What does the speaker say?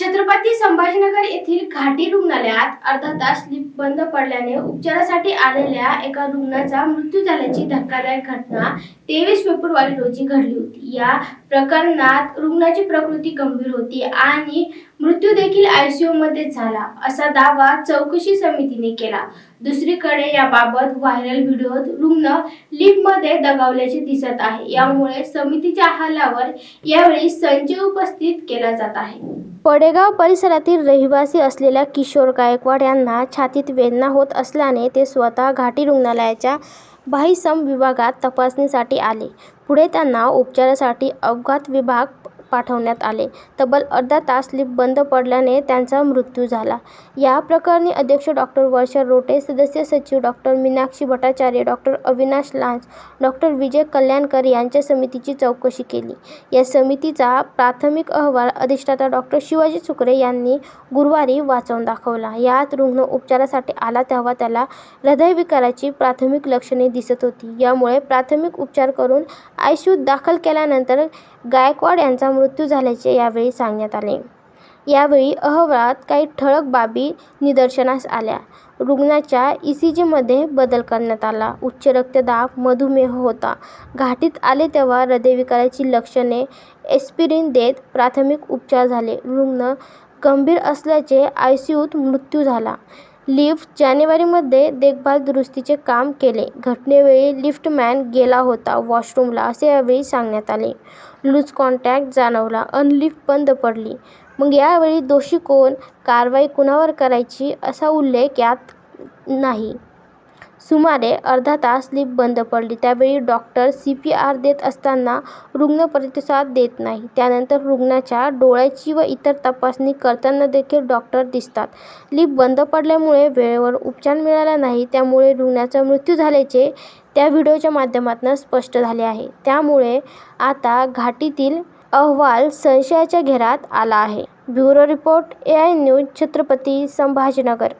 छत्रपती संभाजीनगर येथील घाटी रुग्णालयात अर्धा तास लिफ्ट बंद पडल्याने उपचारासाठी आलेल्या एका रुग्णाचा मृत्यू झाल्याची धक्कादायक घटना तेवीस फेब्रुवारी रोजी घडली होती. या प्रकरणात रुग्णाची प्रकृती गंभीर होती आणि मृत्यू देखील आयसीयू मध्ये झाला. असा दावा चौकशी समितीने केला. दुसरीकडे याबाबत व्हायरल व्हिडिओत रुग्ण लिफ्टमध्ये दगावल्याचे दिसत आहे. यामुळे समितीच्या अहवालावर यावेळी संचय उपस्थित केला जात आहे. पडेगाव परिसरातील रहिवासी असलेल्या किशोर गायकवाड यांना छातीत वेदना होत असल्याने ते स्वतः घाटी रुग्णालयाच्या बाह्यसम विभागात तपासणीसाठी आले. पुढे त्यांना उपचारासाठी अपघात विभाग पाठवण्यात आले. तब्बल अर्धा तास लिफ्ट बंद पडल्याने त्यांचा मृत्यू झाला. या प्रकरणी अध्यक्ष डॉक्टर वर्षा रोटे सदस्य सचिव doctor Meenakshi Bhattacharya doctor Avinash Lanje doctor Vijay Kalyankar यांच्या समितीची चौकशी केली. या समितीचा प्राथमिक अहवाल अधिष्ठाता डॉक्टर शिवाजी सुकरे यांनी गुरुवारी वाचवून दाखवला. यात रुग्ण उपचारासाठी आला तेव्हा त्याला हृदयविकाराची प्राथमिक लक्षणे दिसत होती. यामुळे प्राथमिक उपचार करून आयसीयूत दाखल केल्यानंतर गायकवाड यांचा मृत्यू झाल्याचे यावेळी सांगण्यात आले. यावेळी अहवालात काही ठळक बाबी निदर्शनास आल्या. रुग्णाच्या ई सी जीमध्ये बदल करण्यात आला. उच्च रक्तदाब मधुमेह होता. घाटीत आले तेव्हा हृदयविकाराची लक्षणे एस्पिरिन देत प्राथमिक उपचार झाले. रुग्ण गंभीर असल्याचे आय सी यूत मृत्यू झाला. लिफ्ट जानेवारीमध्ये देखभाल दुरुस्तीचे काम केले. घटनेवेळी लिफ्टमॅन गेला होता वॉशरूमला असे यावेळी सांगण्यात आले. लूज कॉन्टॅक्ट जाणवला. अनलिफ्ट बंद पडली. मग यावेळी दोषी कोण? कारवाई कुणावर करायची? असा उल्लेख यात नाही. सुमारे अर्धा तास लिफ्ट बंद पडली. त्यावेळी डॉक्टर सी पी आर देत असताना रुग्ण प्रतिसाद देत नाही. त्यानंतर रुग्णाच्या डोळ्याची व इतर तपासणी करताना देखील डॉक्टर दिसतात. लिफ्ट बंद पडल्यामुळे वेळेवर उपचार मिळाला नाही. त्यामुळे रुग्णाचा मृत्यू झाल्याचे त्या व्हिडिओच्या माध्यमातून स्पष्ट झाले आहे. त्यामुळे आता घाटीतील अहवाल संशयाच्या घेरात आला आहे. Bureau report A I news Chhatrapati Sambhajinagar.